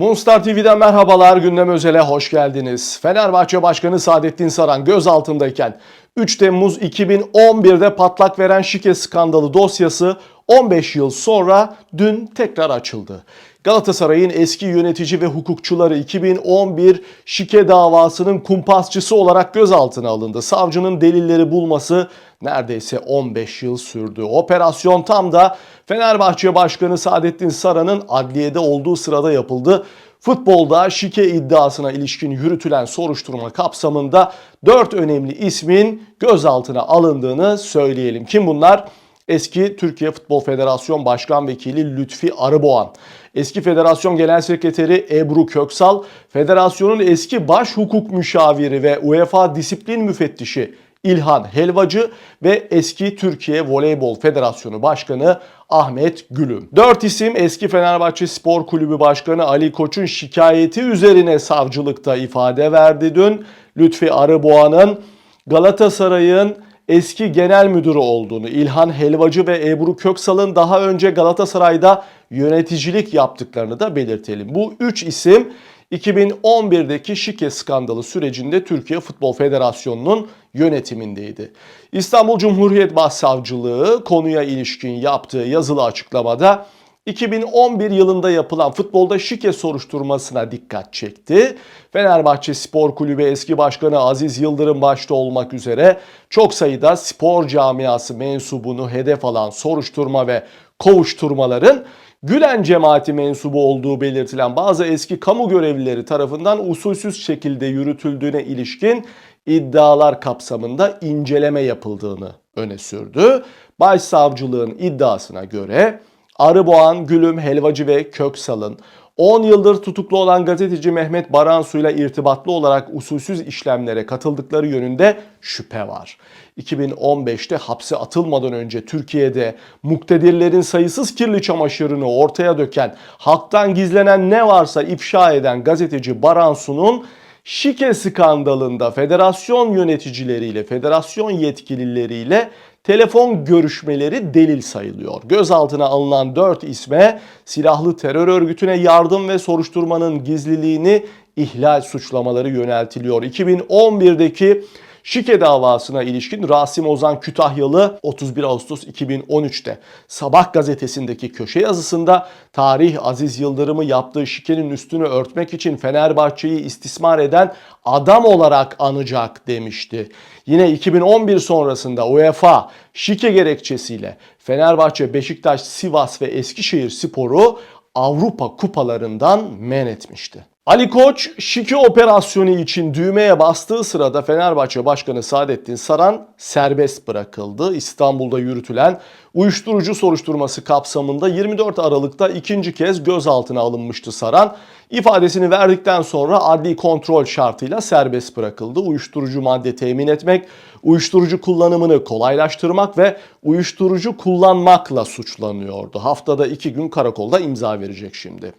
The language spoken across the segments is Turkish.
Moonstar TV'den merhabalar. Gündem Özel'e hoş geldiniz. Fenerbahçe Başkanı Saadettin Saran gözaltındayken 3 Temmuz 2011'de patlak veren şike skandalı dosyası 15 yıl sonra dün tekrar açıldı. Galatasaray'ın eski yönetici ve hukukçuları 2011 şike davasının kumpasçısı olarak gözaltına alındı. Savcının delilleri bulması neredeyse 15 yıl sürdü. Operasyon tam da Fenerbahçe Başkanı Saadettin Saran'ın adliyede olduğu sırada yapıldı. Futbolda şike iddiasına ilişkin yürütülen soruşturma kapsamında 4 önemli ismin gözaltına alındığını söyleyelim. Kim bunlar? Eski Türkiye Futbol Federasyon Başkan Vekili Lütfi Arıboğan, eski Federasyon Genel Sekreteri Ebru Köksal, Federasyonun eski baş hukuk müşaviri ve UEFA disiplin müfettişi İlhan Helvacı ve eski Türkiye Voleybol Federasyonu Başkanı Ahmet Gülüm. Dört isim eski Fenerbahçe Spor Kulübü Başkanı Ali Koç'un şikayeti üzerine savcılıkta ifade verdi dün. Lütfi Arıboğan'ın Galatasaray'ın eski genel müdürü olduğunu, İlhan Helvacı ve Ebru Köksal'ın daha önce Galatasaray'da yöneticilik yaptıklarını da belirtelim. Bu üç isim 2011'deki şike skandalı sürecinde Türkiye Futbol Federasyonu'nun yönetimindeydi. İstanbul Cumhuriyet Başsavcılığı konuya ilişkin yaptığı yazılı açıklamada 2011 yılında yapılan futbolda şike soruşturmasına dikkat çekti. Fenerbahçe Spor Kulübü eski başkanı Aziz Yıldırım başta olmak üzere çok sayıda spor camiası mensubunu hedef alan soruşturma ve kovuşturmaların Gülen cemaati mensubu olduğu belirtilen bazı eski kamu görevlileri tarafından usulsüz şekilde yürütüldüğüne ilişkin iddialar kapsamında inceleme yapıldığını öne sürdü. Başsavcılığın iddiasına göre Arıboğan, Gülüm, Helvacı ve Köksal'ın 10 yıldır tutuklu olan gazeteci Mehmet Baransu ile irtibatlı olarak usulsüz işlemlere katıldıkları yönünde şüphe var. 2015'te hapse atılmadan önce Türkiye'de muktedirlerin sayısız kirli çamaşırını ortaya döken, halktan gizlenen ne varsa ifşa eden gazeteci Baransu'nun şike skandalında federasyon yöneticileriyle, federasyon yetkilileriyle telefon görüşmeleri delil sayılıyor. Gözaltına alınan 4 isme silahlı terör örgütüne yardım ve soruşturmanın gizliliğini ihlal suçlamaları yöneltiliyor. 2011'deki Şike davasına ilişkin Rasim Ozan Kütahyalı 31 Ağustos 2013'te Sabah gazetesindeki köşe yazısında tarih Aziz Yıldırım'ı yaptığı şikenin üstünü örtmek için Fenerbahçe'yi istismar eden adam olarak anacak demişti. Yine 2011 sonrasında UEFA şike gerekçesiyle Fenerbahçe, Beşiktaş, Sivas ve Eskişehir Sporu Avrupa kupalarından men etmişti. Ali Koç şike operasyonu için düğmeye bastığı sırada Fenerbahçe Başkanı Saadettin Saran serbest bırakıldı. İstanbul'da yürütülen uyuşturucu soruşturması kapsamında 24 Aralık'ta ikinci kez gözaltına alınmıştı Saran. İfadesini verdikten sonra adli kontrol şartıyla serbest bırakıldı. Uyuşturucu madde temin etmek, uyuşturucu kullanımını kolaylaştırmak ve uyuşturucu kullanmakla suçlanıyordu. Haftada iki gün karakolda imza verecek şimdi.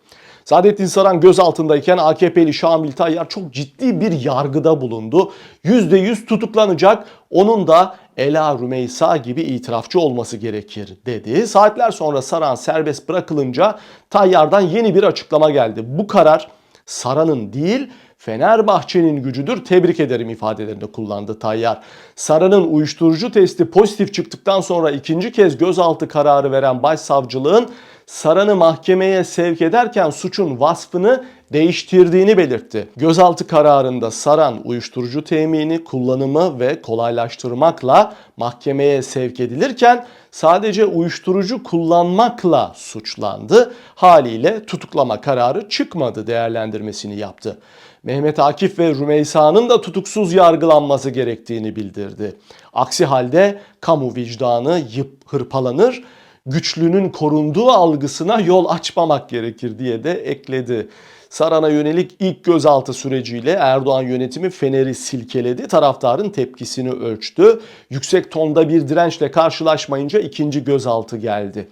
Saadettin Saran gözaltındayken AKP'li Şamil Tayyar çok ciddi bir yargıda bulundu. %100 tutuklanacak. Onun da Ela Rümeysa gibi itirafçı olması gerekir dedi. Saatler sonra Saran serbest bırakılınca Tayyar'dan yeni bir açıklama geldi. Bu karar Saran'ın değil Fenerbahçe'nin gücüdür tebrik ederim ifadelerini kullandı Tayyar. Saran'ın uyuşturucu testi pozitif çıktıktan sonra ikinci kez gözaltı kararı veren başsavcılığın Saran'ı mahkemeye sevk ederken suçun vasfını değiştirdiğini belirtti. Gözaltı kararında Saran uyuşturucu temini, kullanımı ve kolaylaştırmakla mahkemeye sevk edilirken sadece uyuşturucu kullanmakla suçlandı. Haliyle tutuklama kararı çıkmadı değerlendirmesini yaptı. Mehmet Akif ve Rümeysa'nın da tutuksuz yargılanması gerektiğini bildirdi. Aksi halde kamu vicdanı yıp hırpalanır güçlünün korunduğu algısına yol açmamak gerekir diye de ekledi. Saran'a yönelik ilk gözaltı süreciyle Erdoğan yönetimi Fener'i silkeledi. Taraftarın tepkisini ölçtü. Yüksek tonda bir dirençle karşılaşmayınca ikinci gözaltı geldi.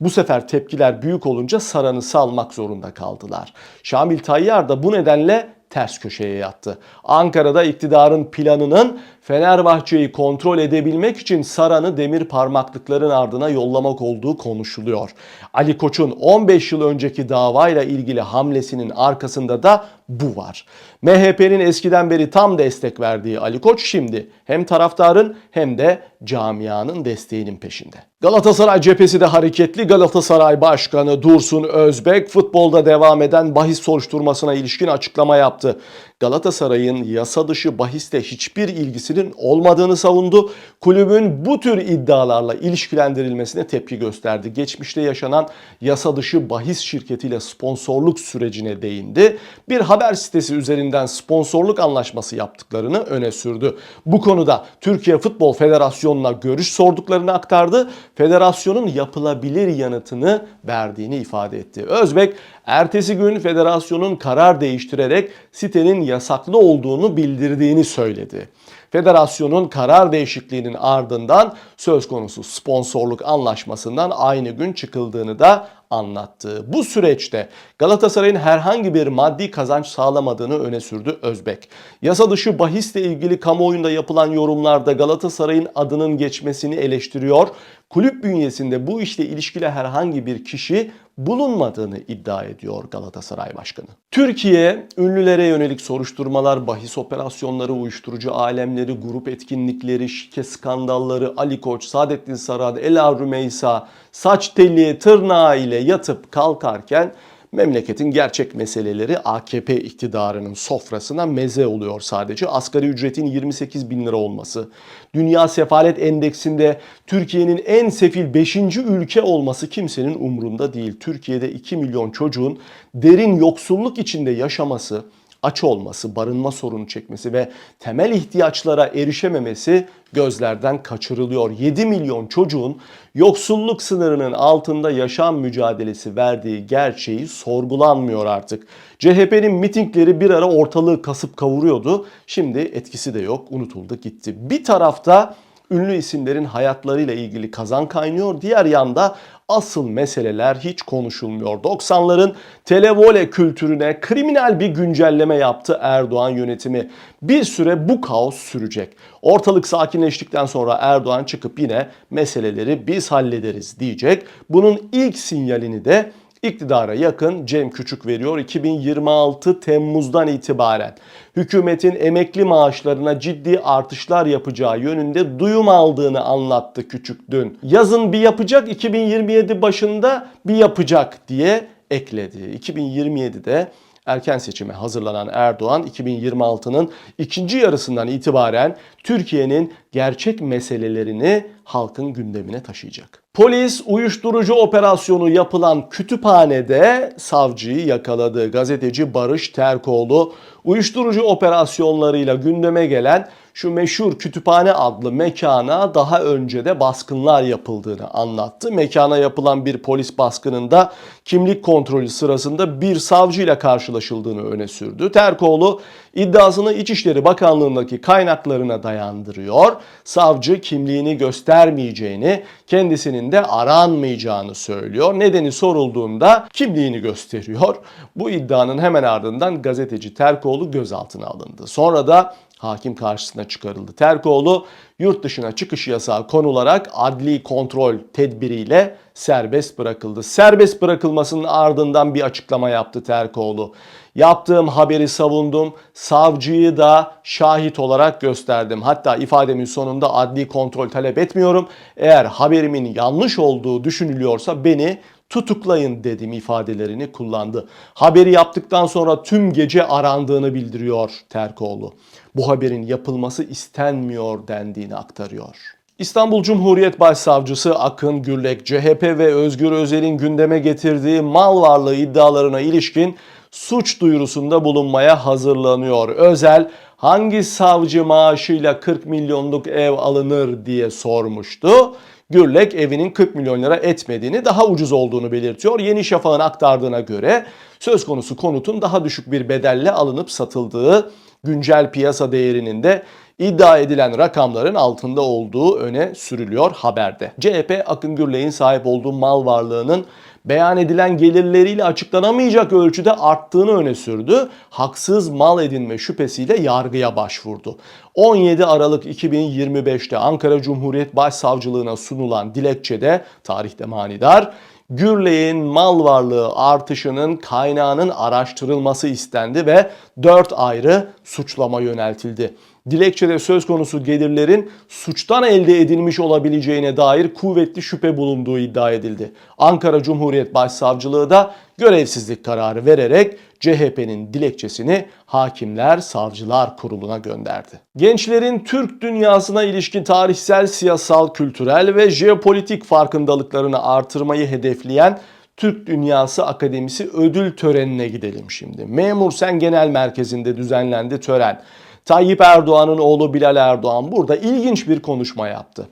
Bu sefer tepkiler büyük olunca Saran'ı salmak zorunda kaldılar. Şamil Tayyar da bu nedenle ters köşeye yattı. Ankara'da iktidarın planının Fenerbahçe'yi kontrol edebilmek için Saran'ı demir parmaklıkların ardına yollamak olduğu konuşuluyor. Ali Koç'un 15 yıl önceki davayla ilgili hamlesinin arkasında da bu var. MHP'nin eskiden beri tam destek verdiği Ali Koç şimdi hem taraftarın hem de camianın desteğinin peşinde. Galatasaray cephesi de hareketli. Galatasaray Başkanı Dursun Özbek futbolda devam eden bahis soruşturmasına ilişkin açıklama yaptı. Galatasaray'ın yasa dışı bahiste hiçbir ilgisinin olmadığını savundu. Kulübün bu tür iddialarla ilişkilendirilmesine tepki gösterdi. Geçmişte yaşanan yasa dışı bahis şirketiyle sponsorluk sürecine değindi. Bir haber sitesi üzerinden sponsorluk anlaşması yaptıklarını öne sürdü. Bu konuda Türkiye Futbol Federasyonu'na görüş sorduklarını aktardı. Federasyonun yapılabilir yanıtını verdiğini ifade etti. Özbek ertesi gün federasyonun karar değiştirerek sitenin yasaklı olduğunu bildirdiğini söyledi. Federasyonun karar değişikliğinin ardından söz konusu sponsorluk anlaşmasından aynı gün çıkıldığını da anlattı. Bu süreçte Galatasaray'ın herhangi bir maddi kazanç sağlamadığını öne sürdü Özbek. Yasa dışı bahisle ilgili kamuoyunda yapılan yorumlarda Galatasaray'ın adının geçmesini eleştiriyor. Kulüp bünyesinde bu işle ilişkili herhangi bir kişi bulunmadığını iddia ediyor Galatasaray Başkanı. Türkiye ünlülere yönelik soruşturmalar, bahis operasyonları, uyuşturucu alemleri, grup etkinlikleri, şike skandalları, Ali Koç, Saadettin Saran, Ela Rümeysa, saç telli, tırnağı ile yatıp kalkarken memleketin gerçek meseleleri AKP iktidarının sofrasına meze oluyor sadece. Asgari ücretin 28 bin lira olması, Dünya Sefalet Endeksinde Türkiye'nin en sefil 5. ülke olması kimsenin umrunda değil. Türkiye'de 2 milyon çocuğun derin yoksulluk içinde yaşaması, aç olması, barınma sorunu çekmesi ve temel ihtiyaçlara erişememesi gözlerden kaçırılıyor. 7 milyon çocuğun yoksulluk sınırının altında yaşam mücadelesi verdiği gerçeği sorgulanmıyor artık. CHP'nin mitingleri bir ara ortalığı kasıp kavuruyordu. Şimdi etkisi de yok, unutuldu gitti. Bir tarafta ünlü isimlerin hayatlarıyla ilgili kazan kaynıyor. Diğer yanda asıl meseleler hiç konuşulmuyor. 90'ların televole kültürüne kriminal bir güncelleme yaptı Erdoğan yönetimi. Bir süre bu kaos sürecek. Ortalık sakinleştikten sonra Erdoğan çıkıp yine meseleleri biz hallederiz diyecek. Bunun ilk sinyalini de iktidara yakın Cem Küçük veriyor 2026 Temmuz'dan itibaren. Hükümetin emekli maaşlarına ciddi artışlar yapacağı yönünde duyum aldığını anlattı Küçük dün. Yazın bir yapacak 2027 başında bir yapacak diye ekledi. 2027'de erken seçime hazırlanan Erdoğan 2026'nın ikinci yarısından itibaren Türkiye'nin gerçek meselelerini halkın gündemine taşıyacak. Polis uyuşturucu operasyonu yapılan kütüphanede savcıyı yakaladı. Gazeteci Barış Terkoğlu uyuşturucu operasyonlarıyla gündeme gelen şu meşhur kütüphane adlı mekana daha önce de baskınlar yapıldığını anlattı. Mekana yapılan bir polis baskınında kimlik kontrolü sırasında bir savcıyla karşılaşıldığını öne sürdü. Terkoğlu iddiasını İçişleri Bakanlığı'ndaki kaynaklarına dayandırıyor. Savcı kimliğini göstermeyeceğini, kendisinin de aranmayacağını söylüyor. Nedeni sorulduğunda kimliğini gösteriyor. Bu iddianın hemen ardından gazeteci Terkoğlu gözaltına alındı. Sonra da hakim karşısına çıkarıldı. Terkoğlu yurt dışına çıkış yasağı konularak adli kontrol tedbiriyle serbest bırakıldı. Serbest bırakılmasının ardından bir açıklama yaptı Terkoğlu. Yaptığım haberi savundum. Savcıyı da şahit olarak gösterdim. Hatta ifademin sonunda adli kontrol talep etmiyorum. Eğer haberimin yanlış olduğu düşünülüyorsa beni tutuklayın dedim ifadelerini kullandı. Haberi yaptıktan sonra tüm gece arandığını bildiriyor Terkoğlu. Bu haberin yapılması istenmiyor dendiğini aktarıyor. İstanbul Cumhuriyet Başsavcısı Akın Gürlek, CHP ve Özgür Özel'in gündeme getirdiği mal varlığı iddialarına ilişkin suç duyurusunda bulunmaya hazırlanıyor. Özel hangi savcı maaşıyla 40 milyonluk ev alınır diye sormuştu. Gürlek evinin 40 milyon lira etmediğini, daha ucuz olduğunu belirtiyor. Yeni Şafak'ın aktardığına göre söz konusu konutun daha düşük bir bedelle alınıp satıldığı güncel piyasa değerinin de iddia edilen rakamların altında olduğu öne sürülüyor haberde. CHP Akın Gürlek'in sahip olduğu mal varlığının beyan edilen gelirleriyle açıklanamayacak ölçüde arttığını öne sürdü. Haksız mal edinme şüphesiyle yargıya başvurdu. 17 Aralık 2025'te Ankara Cumhuriyet Başsavcılığına sunulan dilekçede tarihte manidar Gürley'in mal varlığı artışının kaynağının araştırılması istendi ve 4 ayrı suçlama yöneltildi. Dilekçede söz konusu gelirlerin suçtan elde edilmiş olabileceğine dair kuvvetli şüphe bulunduğu iddia edildi. Ankara Cumhuriyet Başsavcılığı da görevsizlik kararı vererek CHP'nin dilekçesini Hakimler Savcılar Kurulu'na gönderdi. Gençlerin Türk dünyasına ilişkin tarihsel, siyasal, kültürel ve jeopolitik farkındalıklarını artırmayı hedefleyen Türk Dünyası Akademisi ödül törenine gidelim şimdi. Memur Sen Genel Merkezi'nde düzenlendi tören. Tayyip Erdoğan'ın oğlu Bilal Erdoğan burada ilginç bir konuşma yaptı.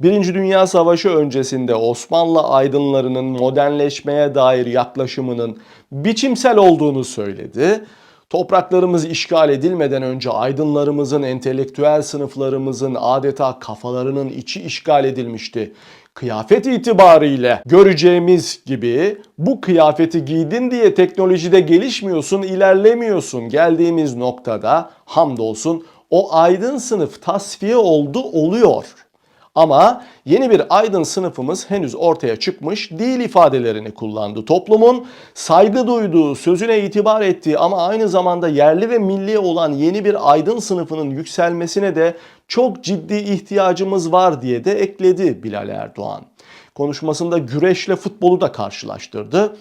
Birinci Dünya Savaşı öncesinde Osmanlı aydınlarının modernleşmeye dair yaklaşımının biçimsel olduğunu söyledi. Topraklarımız işgal edilmeden önce aydınlarımızın, entelektüel sınıflarımızın adeta kafalarının içi işgal edilmişti. Kıyafet itibariyle göreceğimiz gibi bu kıyafeti giydin diye teknolojide gelişmiyorsun, ilerlemiyorsun. Geldiğimiz noktada hamdolsun o aydın sınıf tasfiye oldu, oluyor. Ama yeni bir aydın sınıfımız henüz ortaya çıkmış değil ifadelerini kullandı. Toplumun saygı duyduğu, sözüne itibar ettiği ama aynı zamanda yerli ve milli olan yeni bir aydın sınıfının yükselmesine de çok ciddi ihtiyacımız var diye de ekledi Bilal Erdoğan. Konuşmasında güreşle futbolu da karşılaştırdı.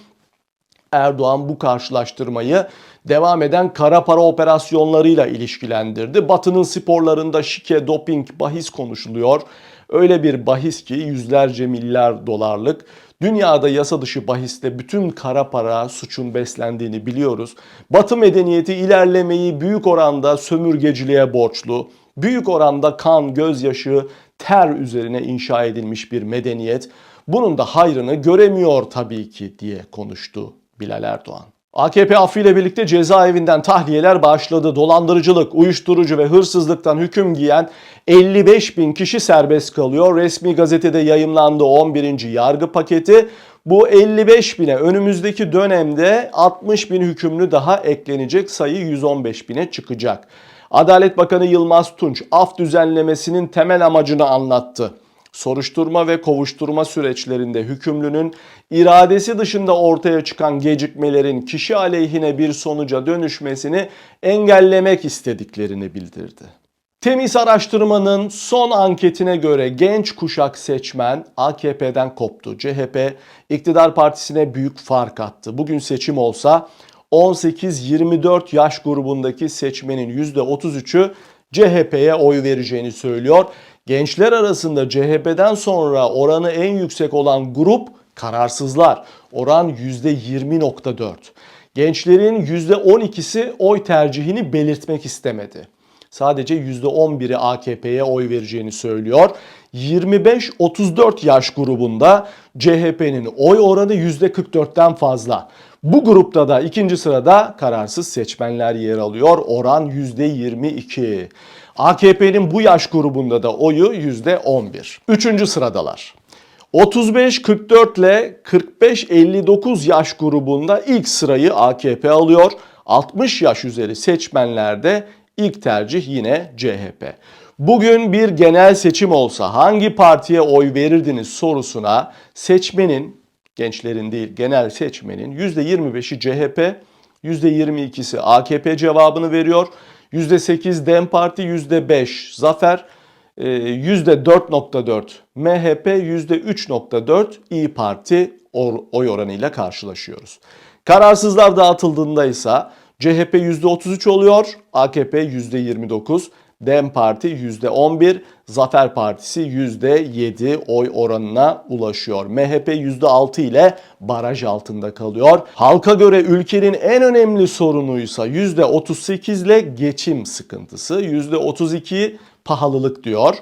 Erdoğan bu karşılaştırmayı devam eden kara para operasyonlarıyla ilişkilendirdi. Batı'nın sporlarında şike, doping, bahis konuşuluyor. Öyle bir bahis ki yüzlerce milyar dolarlık. Dünyada yasa dışı bahiste bütün kara para suçun beslendiğini biliyoruz. Batı medeniyeti ilerlemeyi büyük oranda sömürgeciliğe borçlu. Büyük oranda kan, gözyaşı, ter üzerine inşa edilmiş bir medeniyet. Bunun da hayrını göremiyor tabii ki diye konuştu Bilal Erdoğan. AKP affıyla birlikte cezaevinden tahliyeler başladı. Dolandırıcılık, uyuşturucu ve hırsızlıktan hüküm giyen 55 bin kişi serbest kalıyor. Resmi gazetede yayımlandı 11. yargı paketi. Bu 55 bine önümüzdeki dönemde 60 bin hükümlü daha eklenecek sayı 115 bine çıkacak. Adalet Bakanı Yılmaz Tunç af düzenlemesinin temel amacını anlattı soruşturma ve kovuşturma süreçlerinde hükümlünün iradesi dışında ortaya çıkan gecikmelerin kişi aleyhine bir sonuca dönüşmesini engellemek istediklerini bildirdi. Temiz araştırmanın son anketine göre genç kuşak seçmen AKP'den koptu. CHP iktidar partisine büyük fark attı. Bugün seçim olsa 18-24 yaş grubundaki seçmenin %33'ü CHP'ye oy vereceğini söylüyor. Gençler arasında CHP'den sonra oranı en yüksek olan grup kararsızlar. Oran %20.4. Gençlerin %12'si oy tercihini belirtmek istemedi. Sadece %11'i AKP'ye oy vereceğini söylüyor. 25-34 yaş grubunda CHP'nin oy oranı %44'ten fazla. Bu grupta da ikinci sırada kararsız seçmenler yer alıyor. Oran %22. AKP'nin bu yaş grubunda da oyu %11. Üçüncü sıradalar. 35-44 ile 45-59 yaş grubunda ilk sırayı AKP alıyor. 60 yaş üzeri seçmenlerde ilk tercih yine CHP. Bugün bir genel seçim olsa hangi partiye oy verirdiniz sorusuna seçmenin, gençlerin değil genel seçmenin %25'i CHP, %22'si AKP cevabını veriyor. %8 DEM Parti, %5 Zafer, %4.4 MHP, %3.4 İyi Parti oy oranıyla karşılaşıyoruz. Kararsızlar dağıtıldığında ise CHP %33 oluyor, AKP %29, DEM Parti %11, Zafer Partisi %7 oy oranına ulaşıyor. MHP %6 ile baraj altında kalıyor. Halka göre ülkenin en önemli sorunuysa %38 ile geçim sıkıntısı, %32 pahalılık diyor.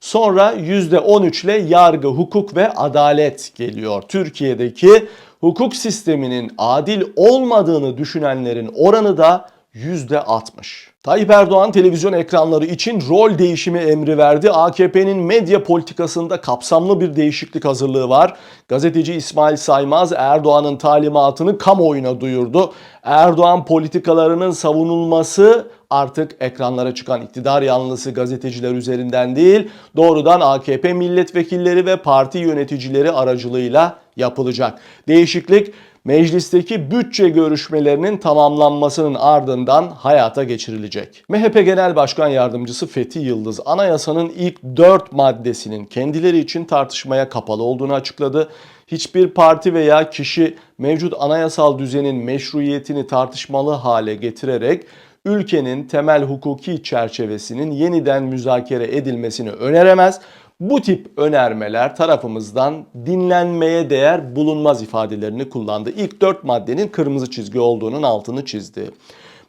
Sonra %13 ile yargı, hukuk ve adalet geliyor. Türkiye'deki hukuk sisteminin adil olmadığını düşünenlerin oranı da %60. Tayyip Erdoğan televizyon ekranları için rol değişimi emri verdi. AKP'nin medya politikasında kapsamlı bir değişiklik hazırlığı var. Gazeteci İsmail Saymaz Erdoğan'ın talimatını kamuoyuna duyurdu. Erdoğan politikalarının savunulması artık ekranlara çıkan iktidar yanlısı gazeteciler üzerinden değil, doğrudan AKP milletvekilleri ve parti yöneticileri aracılığıyla yapılacak. Değişiklik meclisteki bütçe görüşmelerinin tamamlanmasının ardından hayata geçirilecek. MHP Genel Başkan Yardımcısı Fethi Yıldız anayasanın ilk 4 maddesinin kendileri için tartışmaya kapalı olduğunu açıkladı. Hiçbir parti veya kişi mevcut anayasal düzenin meşruiyetini tartışmalı hale getirerek ülkenin temel hukuki çerçevesinin yeniden müzakere edilmesini öneremez. Bu tip önermeler tarafımızdan dinlenmeye değer bulunmaz ifadelerini kullandı. İlk dört maddenin kırmızı çizgi olduğunun altını çizdi.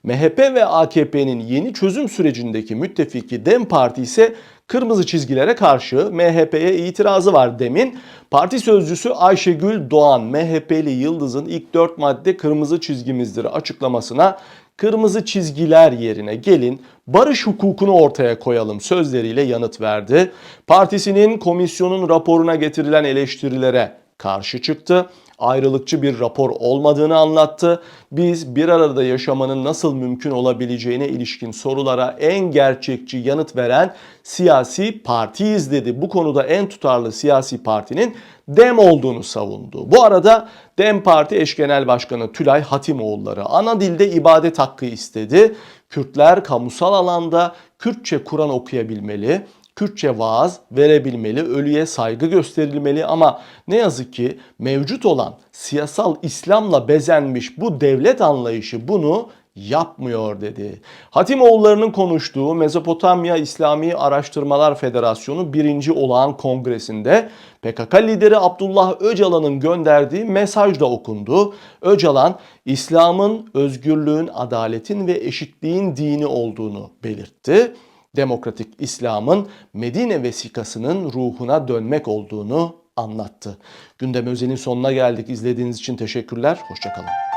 MHP ve AKP'nin yeni çözüm sürecindeki müttefiki DEM Parti ise kırmızı çizgilere karşı MHP'ye itirazı var demin. Parti sözcüsü Ayşegül Doğan MHP'li Yıldız'ın ilk dört madde kırmızı çizgimizdir açıklamasına kırmızı çizgiler yerine gelin barış hukukunu ortaya koyalım sözleriyle yanıt verdi. Partisinin komisyonun raporuna getirilen eleştirilere karşı çıktı. Ayrılıkçı bir rapor olmadığını anlattı. Biz bir arada yaşamanın nasıl mümkün olabileceğine ilişkin sorulara en gerçekçi yanıt veren siyasi partiyiz dedi. Bu konuda en tutarlı siyasi partinin DEM olduğunu savundu. Bu arada DEM Parti eş genel başkanı Tülay Hatimoğulları ana dilde ibadet hakkı istedi. Kürtler kamusal alanda Kürtçe Kur'an okuyabilmeli, Kürtçe vaaz verebilmeli, ölüye saygı gösterilmeli ama ne yazık ki mevcut olan siyasal İslam'la bezenmiş bu devlet anlayışı bunu yapmıyor dedi. Hatimoğullarının konuştuğu Mezopotamya İslami Araştırmalar Federasyonu 1. Olağan Kongresi'nde PKK lideri Abdullah Öcalan'ın gönderdiği mesaj da okundu. Öcalan, İslam'ın özgürlüğün, adaletin ve eşitliğin dini olduğunu belirtti. Demokratik İslam'ın Medine vesikasının ruhuna dönmek olduğunu anlattı. Gündem özelin sonuna geldik. İzlediğiniz için teşekkürler. Hoşçakalın.